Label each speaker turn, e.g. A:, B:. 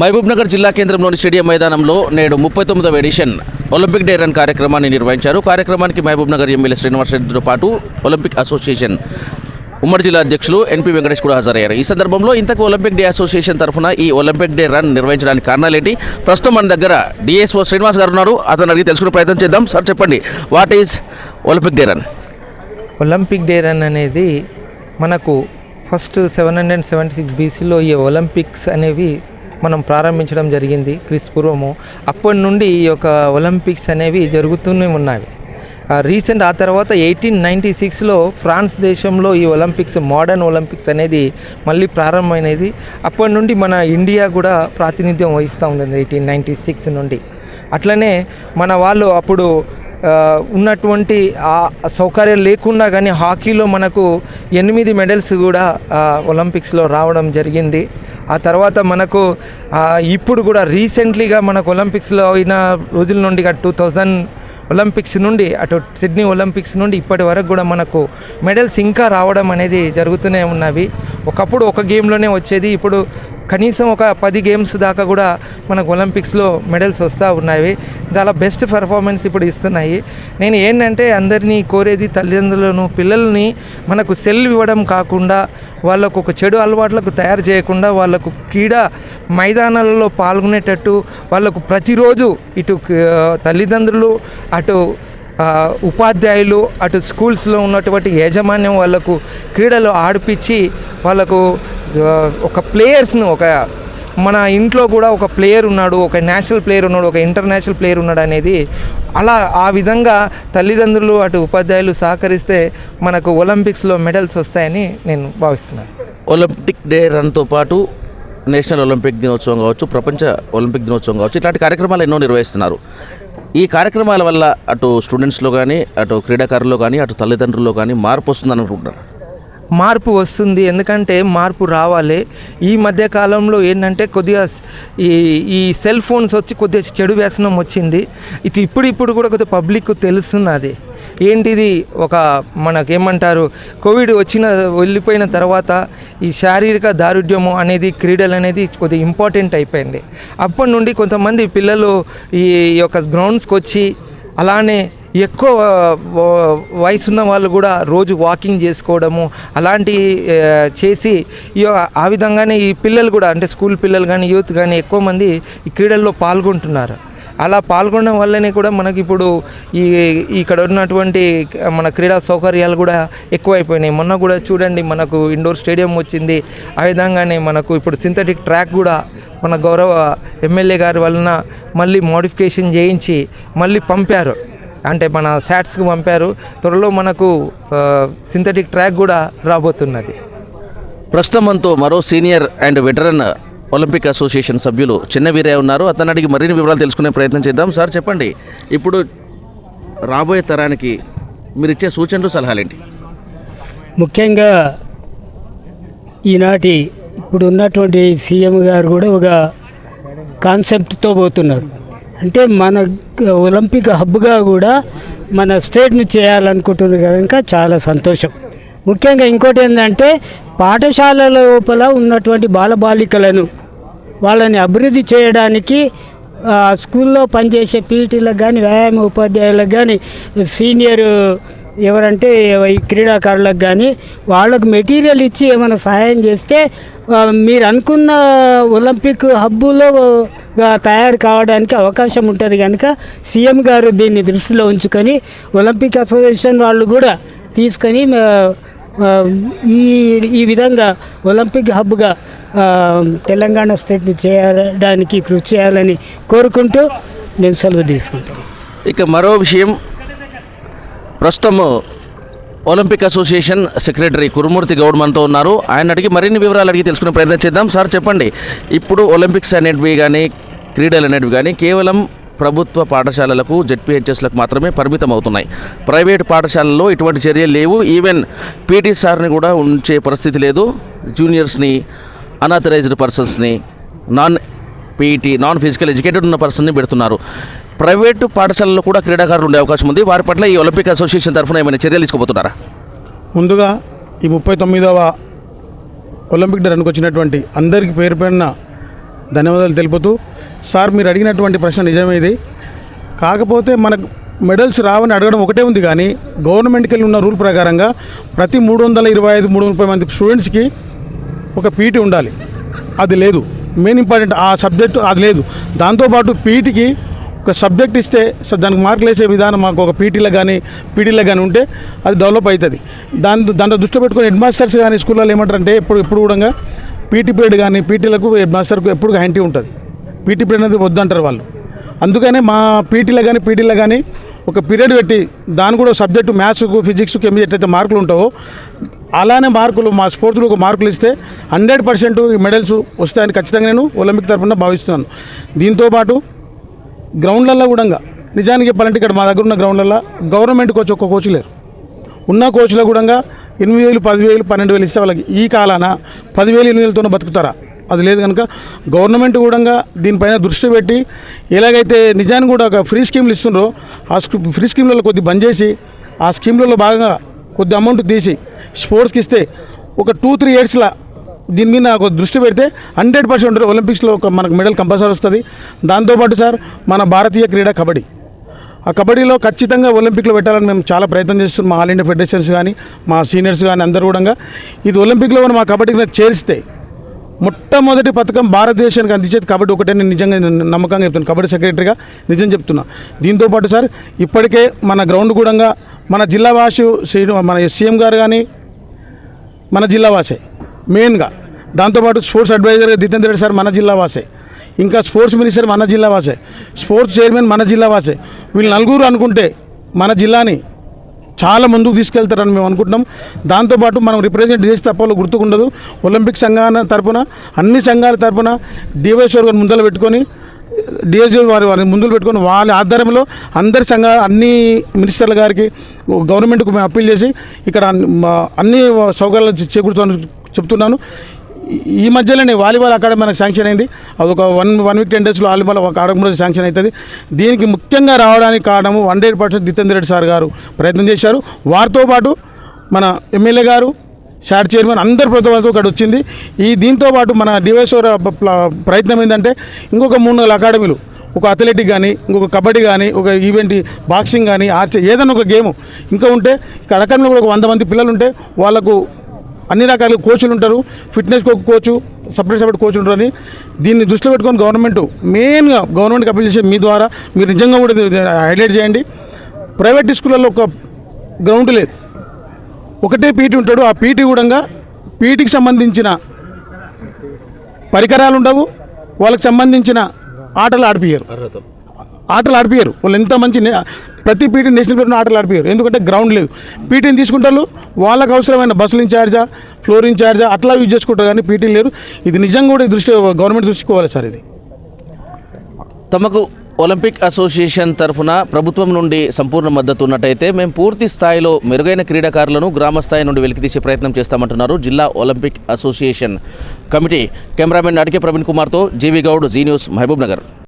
A: మహబూబ్నగర్ జిల్లా కేంద్రంలోని స్టేడియం మైదానంలో నేడు ముప్పై తొమ్మిదవ ఎడిషన్ ఒలింపిక్ డే రన్ కార్యక్రమాన్ని నిర్వహించారు. కార్యక్రమానికి మహబూబ్నగర్ ఎమ్మెల్యే శ్రీనివాస్ రెడ్డితో పాటు ఒలింపిక్ అసోసియేషన్ ఉమ్మడి జిల్లా అధ్యక్షులు ఎన్పి వెంకటేష్ కూడా హాజరయ్యారు. ఈ సందర్భంలో ఇంతకు ఒలింపిక్ డే అసోసియేషన్ తరఫున ఈ ఒలింపిక్ డే రన్ నిర్వహించడానికి కారణాలేంటి ప్రస్తుతం మన దగ్గర డిఎస్ఓ శ్రీనివాస్ గారు ఉన్నారు. అతను అడిగి తెలుసుకునే ప్రయత్నం చేద్దాం. సార్ చెప్పండి. What is Olympic day run?
B: Olympic day run అనేది మనకు first seven hundred seventy six బీసీలో ఈ ఒలింపిక్స్ అనేవి మనం ప్రారంభించడం జరిగింది క్రీస్తుపూర్వము అప్పటి నుండి ఈ యొక్క ఒలింపిక్స్ అనేవి జరుగుతూనే ఉన్నాయి. రీసెంట్ ఆ తర్వాత ఎయిటీన్ నైంటీ సిక్స్లో ఫ్రాన్స్ దేశంలో ఈ ఒలింపిక్స్ మోడర్న్ ఒలింపిక్స్ అనేది మళ్ళీ ప్రారంభమైనది. అప్పటి నుండి మన ఇండియా కూడా ప్రాతినిధ్యం వహిస్తూ ఉంది ఎయిటీన్ నైంటీ సిక్స్ నుండి. అట్లనే మన వాళ్ళు అప్పుడు ఉన్నటువంటి ఆ లేకుండా కానీ హాకీలో మనకు ఎనిమిది మెడల్స్ కూడా ఒలింపిక్స్లో రావడం జరిగింది. ఆ తర్వాత మనకు ఇప్పుడు కూడా రీసెంట్లీగా మనకు ఒలింపిక్స్లో అయిన రోజుల నుండి టూ థౌజండ్ ఒలింపిక్స్ నుండి అటు సిడ్నీ ఒలింపిక్స్ నుండి ఇప్పటి వరకు కూడా మనకు మెడల్స్ ఇంకా రావడం అనేది జరుగుతూనే ఉన్నవి. ఒకప్పుడు ఒక గేమ్లోనే వచ్చేది ఇప్పుడు కనీసం ఒక పది గేమ్స్ దాకా కూడా మనకు ఒలింపిక్స్లో మెడల్స్ వస్తూ ఉన్నాయి చాలా బెస్ట్ పెర్ఫార్మెన్స్ ఇప్పుడు ఇస్తున్నాయి. నేను ఏంటంటే అందరినీ కోరేది తల్లిదండ్రులను పిల్లల్ని మనకు సెల్ ఇవ్వడం కాకుండా వాళ్ళకు ఒక చెడు అలవాట్లకు తయారు చేయకుండా వాళ్ళకు క్రీడా మైదానాలలో పాల్గొనేటట్టు వాళ్ళకు ప్రతిరోజు ఇటు తల్లిదండ్రులు అటు ఉపాధ్యాయులు అటు స్కూల్స్లో ఉన్నటువంటి యాజమాన్యం వాళ్ళకు క్రీడలు ఆడిపించి వాళ్ళకు ఒక ప్లేయర్స్ను ఒక మన ఇంట్లో కూడా ఒక ప్లేయర్ ఉన్నాడు ఒక నేషనల్ ప్లేయర్ ఉన్నాడు ఒక ఇంటర్నేషనల్ ప్లేయర్ ఉన్నాడు అనేది అలా ఆ విధంగా తల్లిదండ్రులు అటు ఉపాధ్యాయులు సహకరిస్తే మనకు ఒలింపిక్స్లో మెడల్స్ వస్తాయని నేను భావిస్తున్నాను.
A: ఒలింపిక్ డే రన్తో పాటు నేషనల్ ఒలింపిక్ దినోత్సవం కావచ్చు ప్రపంచ ఒలింపిక్ దినోత్సవం కావచ్చు ఇట్లాంటి కార్యక్రమాలు ఎన్నో నిర్వహిస్తున్నారు. ఈ కార్యక్రమాల వల్ల అటు స్టూడెంట్స్లో కానీ అటు క్రీడాకారుల్లో కానీ అటు తల్లిదండ్రుల్లో కానీ మార్పు వస్తుందని అనుకుంటున్నారు.
B: మార్పు వస్తుంది. ఎందుకంటే మార్పు రావాలి. ఈ మధ్య కాలంలో ఏంటంటే కొద్దిగా ఈ ఈ సెల్ ఫోన్స్ వచ్చి కొద్దిగా చెడు వ్యసనం వచ్చింది. ఇది ఇప్పుడు ఇప్పుడు కూడా కొద్దిగా పబ్లిక్ తెలుస్తున్నది. ఏంటిది? ఒక మనకేమంటారు? కోవిడ్ వచ్చిన వెళ్ళిపోయిన తర్వాత ఈ శారీరక దారుఢ్యము అనేది క్రీడలు అనేది కొద్దిగా ఇంపార్టెంట్ అయిపోయింది. అప్పటి నుండి కొంతమంది పిల్లలు ఈ యొక్క గ్రౌండ్స్కి వచ్చి అలానే ఎక్కువ వయసు ఉన్న వాళ్ళు కూడా రోజు వాకింగ్ చేసుకోవడము అలాంటి చేసి ఈ ఆ విధంగానే ఈ పిల్లలు కూడా అంటే స్కూల్ పిల్లలు కానీ యూత్ కానీ ఎక్కువ మంది ఈ క్రీడల్లో పాల్గొంటున్నారు. అలా పాల్గొనడం వల్లనే కూడా మనకి ఇప్పుడు ఈ ఇక్కడ ఉన్నటువంటి మన క్రీడా సౌకర్యాలు కూడా ఎక్కువైపోయినాయి. మొన్న కూడా చూడండి మనకు ఇండోర్ స్టేడియం వచ్చింది. ఆ విధంగానే మనకు ఇప్పుడు సింథటిక్ ట్రాక్ కూడా మన గౌరవ ఎమ్మెల్యే గారి వలన మళ్ళీ మోడిఫికేషన్ చేయించి మళ్ళీ పంపారు. అంటే మన శాట్స్కి పంపారు. త్వరలో మనకు సింథటిక్ ట్రాక్ కూడా రాబోతున్నది.
A: ప్రస్తుతం మనతో మరో senior and veteran Olympic association సభ్యులు చిన్న వీరయ్య ఉన్నారు. అతను అడిగి మరిన్ని వివరాలు తెలుసుకునే ప్రయత్నం చేద్దాం. సార్ చెప్పండి. ఇప్పుడు రాబోయే తరానికి మీరు ఇచ్చే సూచనలు సలహాలేంటి?
C: ముఖ్యంగా ఈనాటి ఇప్పుడు ఉన్నటువంటి సీఎం గారు కూడా ఒక కాన్సెప్ట్తో పోతున్నారు. అంటే మన ఒలింపిక్ హబ్గా కూడా మన స్టేట్ను చేయాలనుకుంటుంది కనుక చాలా సంతోషం. ముఖ్యంగా ఇంకోటి ఏంటంటే పాఠశాలల లోపల ఉన్నటువంటి బాలబాలికలను వాళ్ళని అభివృద్ధి చేయడానికి స్కూల్లో పనిచేసే పీటీలకు కానీ వ్యాయామ ఉపాధ్యాయులకు కానీ సీనియర్ ఎవరంటే ఈ క్రీడాకారులకు కానీ వాళ్ళకు మెటీరియల్ ఇచ్చి ఏమైనా సహాయం చేస్తే మీరు అనుకున్న ఒలింపిక్ హబ్బులో తయారు కావడానికి అవకాశం ఉంటుంది కనుక సీఎం గారు దీన్ని దృష్టిలో ఉంచుకొని ఒలింపిక్ అసోసియేషన్ వాళ్ళు కూడా తీసుకొని ఈ ఈ విధంగా ఒలింపిక్ హబ్గా తెలంగాణ స్టేట్ని చేయడానికి కృషి చేయాలని కోరుకుంటూ నేను సెలవు తీసుకుంటాను.
A: ఇక మరో విషయం. ప్రస్తుతము Olympic association secretary Kurumurthy Goud మనతో ఉన్నారు. ఆయన అడిగి మరిన్ని వివరాలు అడిగి తెలుసుకునే ప్రయత్నం చేద్దాం. సార్ చెప్పండి. ఇప్పుడు ఒలింపిక్స్ అనేటివి కానీ క్రీడలు అనేటివి కానీ కేవలం ప్రభుత్వ పాఠశాలలకు జెడ్పీహెచ్ఎస్లకు మాత్రమే పరిమితం అవుతున్నాయి ప్రైవేట్ పాఠశాలల్లో ఇటువంటి చర్యలు లేవు. ఈవెన్ పీటీ సార్ని కూడా ఉంచే పరిస్థితి లేదు. జూనియర్స్ని unauthorised పర్సన్స్ని non PET non physical educated ఉన్న పర్సన్ని పెడుతున్నారు. ప్రైవేటు పాఠశాలల్లో కూడా క్రీడాకారులు ఉండే అవకాశం ఉంది. వారి పట్ల ఈ ఒలింపిక్ అసోసియేషన్ తరఫున ఏమైనా చర్యలు తీసుకోబోతున్నారా?
D: ముందుగా ఈ ముప్పై తొమ్మిదవ ఒలింపిక్ డే రన్కి వచ్చినటువంటి అందరికీ పేరు పేరున ధన్యవాదాలు తెలుపుతూ సార్ మీరు అడిగినటువంటి ప్రశ్న నిజమే ఇది. కాకపోతే మనకు మెడల్స్ రావని అడగడం ఒకటే ఉంది కానీ గవర్నమెంట్కి వెళ్ళి ఉన్న రూల్ ప్రకారంగా ప్రతి మూడు వందల ఇరవై ఐదు మూడు ముప్పై మంది స్టూడెంట్స్కి ఒక పీటీ ఉండాలి. అది లేదు. మెయిన్ ఇంపార్టెంట్ ఆ సబ్జెక్టు అది లేదు. దాంతోపాటు పీటీకి ఒక సబ్జెక్ట్ ఇస్తే దానికి మార్కులు వేసే విధానం మాకు ఒక పీటీలో కానీ పీటీలో కానీ ఉంటే అది డెవలప్ అవుతుంది. దాని దాంట్లో దృష్టి పెట్టుకొని హెడ్ మాస్టర్స్ కానీ స్కూల్లో ఏమంటారంటే ఎప్పుడు ఎప్పుడు కూడా పీటీ పీరియడ్ కానీ పీటీలకు హెడ్ మాస్టర్కు ఎప్పుడు హ్యాంటీ ఉంటుంది. పీటీ పీరియడ్ అనేది వద్దంటారు వాళ్ళు. అందుకనే మా పీటీలో కానీ పీటీలో కానీ ఒక పీరియడ్ పెట్టి దాని కూడా సబ్జెక్టు మ్యాథ్స్కు ఫిజిక్స్ కెమిస్ట్రీ ఎట్లయితే మార్కులు ఉంటావో అలానే మార్కులు మా స్పోర్ట్స్లో ఒక మార్కులు ఇస్తే హండ్రెడ్ పర్సెంట్ ఈ మెడల్స్ వస్తాయని ఖచ్చితంగా నేను ఒలింపిక్ తరఫున భావిస్తున్నాను. దీంతోపాటు గ్రౌండ్లలో కూడా నిజానికి చెప్పాలంటే ఇక్కడ మా దగ్గర ఉన్న గ్రౌండ్లలో గవర్నమెంట్ కోచ్ ఒక్క కోచ్ లేరు. ఉన్న కోచ్లో కూడా ఎనిమిది వేలు పదివేలు పన్నెండు వేలు ఇస్తే వాళ్ళకి ఈ కాలాన పదివేలు ఎనిమిది వేలతో బతుకుతారా? అది లేదు కనుక గవర్నమెంట్ కూడా దీనిపైన దృష్టి పెట్టి ఎలాగైతే నిజానికి కూడా ఒక ఫ్రీ స్కీమ్లు ఇస్తుండ్రో ఆ ఫ్రీ స్కీమ్లలో కొద్ది బంద్ చేసి ఆ స్కీమ్లలో భాగంగా కొద్ది అమౌంట్ తీసి స్పోర్ట్స్కి ఇస్తే ఒక టూ త్రీ ఇయర్స్లో దీని మీద నాకు దృష్టి పెడితే హండ్రెడ్ పర్సెంట్ ఒలింపిక్స్లో ఒక మనకు మెడల్ కంపల్సరీ వస్తుంది. దాంతోపాటు సార్ మన భారతీయ క్రీడ కబడ్డీ. ఆ కబడ్డీలో ఖచ్చితంగా ఒలింపిక్లో పెట్టాలని మేము చాలా ప్రయత్నం చేస్తున్నాం. మా ఆల్ ఇండియా ఫెడరేషన్స్ కానీ మా సీనియర్స్ కానీ అందరూ కూడా. ఇది ఒలింపిక్లో కూడా మా కబడ్డీకి చేరిస్తే మొట్టమొదటి పథకం భారతదేశానికి అందించేది కబడ్డీ ఒకటే నేను నిజంగా నమ్మకంగా చెప్తున్నాను కబడ్డీ సెక్రటరీగా నిజం చెప్తున్నా. దీంతోపాటు సార్ ఇప్పటికే మన గ్రౌండ్ కూడా మన జిల్లా వాసు మన సీఎం గారు కానీ మన జిల్లా వాసే మెయిన్గా. దాంతోపాటు స్పోర్ట్స్ అడ్వైజర్గా జితేంద్ర రెడ్డి సార్ మన జిల్లా వాసే. ఇంకా స్పోర్ట్స్ మినిస్టర్ మన జిల్లా వాసే. స్పోర్ట్స్ చైర్మన్ మన జిల్లా వాసే. వీళ్ళు నలుగురు అనుకుంటే మన జిల్లాని చాలా ముందుకు తీసుకెళ్తారని మేము అనుకుంటున్నాం. దాంతోపాటు మనం రిప్రజెంట్ చేసి తప్పలో గుర్తుకుండదు. ఒలింపిక్ సంఘాల తరపున అన్ని సంఘాల తరపున డివైఎస్ఆర్ గారు ముందర పెట్టుకొని డిఎస్జీ వారి వారిని ముందులు పెట్టుకొని వాళ్ళ ఆధ్వర్యంలో అందరి సంఘ అన్ని మినిస్టర్ల గారికి గవర్నమెంట్కు మేము అప్పీల్ చేసి ఇక్కడ అన్ని- అన్ని సౌకర్యాలు చేకూరుతాను చెప్తున్నాను. ఈ మధ్యలోనే వాలీబాల్ అకాడమీ మనకు శాంక్షన్ అయింది. అది ఒక వన్ వన్ వీక్ టెన్ డేస్లో వాలీబాల్ ఒక అకాడమీ శాంక్షన్ అవుతుంది. దీనికి ముఖ్యంగా రావడానికి కారణము hundred percent Jitender Reddy sir గారు ప్రయత్నం చేశారు. వారితో పాటు మన ఎమ్మెల్యే గారు షార్ట్ చైర్మన్ అందరి ప్రభుత్వంతో ఇక్కడ వచ్చింది. ఈ దీంతో పాటు మన డివైసోర్ ప్రయత్నం ఏంటంటే ఇంకొక మూడు నాలుగు అకాడమీలు ఒక అథ్లెటిక్ కానీ ఇంకొక కబడ్డీ కానీ ఒక ఈవెంట్ బాక్సింగ్ కానీ ఆర్చే ఏదైనా ఒక గేమ్ ఇంకా ఉంటే ఇక్కడ అకాడమీలో కూడా ఒక వంద మంది పిల్లలు ఉంటే వాళ్ళకు అన్ని రకాల కోచ్లు ఉంటారు. Fitness coach separate separate coach ఉంటారని దీన్ని దృష్టిలో పెట్టుకొని గవర్నమెంట్ మెయిన్గా గవర్నమెంట్కి అప్పీల్ చేసే మీ ద్వారా మీరు నిజంగా కూడా హైలైట్ చేయండి. ప్రైవేట్ స్కూళ్ళల్లో ఒక గ్రౌండ్ లేదు. ఒకటే పీటీ ఉంటాడు. ఆ పీటీ కూడా పీటీకి సంబంధించిన పరికరాలు ఉండవు. వాళ్ళకి సంబంధించిన ఆటలు ఆడిపియ్యరు. ఆటలు ఆడిపోయారు వాళ్ళు ఎంత మంచి ప్రతి పీటీ నేషనల్ పేరున ఆటలు ఆడిపోయారు ఎందుకంటే గ్రౌండ్ లేదు. పీటీని తీసుకుంటారు వాళ్ళకు అవసరమైన బస్సులు ఇన్ఛార్జా ఫ్లోర్ ఇన్ఛార్జా అట్లా యూజ్ చేసుకుంటారు కానీ పీటీ లేరు. ఇది నిజంగా కూడా దృష్టి గవర్నమెంట్ దృష్టికోవాలి సార్ ఇది.
A: తమకు ఒలింపిక్ అసోసియేషన్ తరఫున ప్రభుత్వం నుండి సంపూర్ణ మద్దతు ఉన్నట్టయితే మేము పూర్తి స్థాయిలో మెరుగైన క్రీడాకారులను గ్రామ స్థాయి నుండి వెలికితీసే ప్రయత్నం చేస్తామంటున్నారు జిల్లా Olympic association committee. Cameraman Adike Praveen కుమార్తో G V Goud Zee news Mahabubnagar.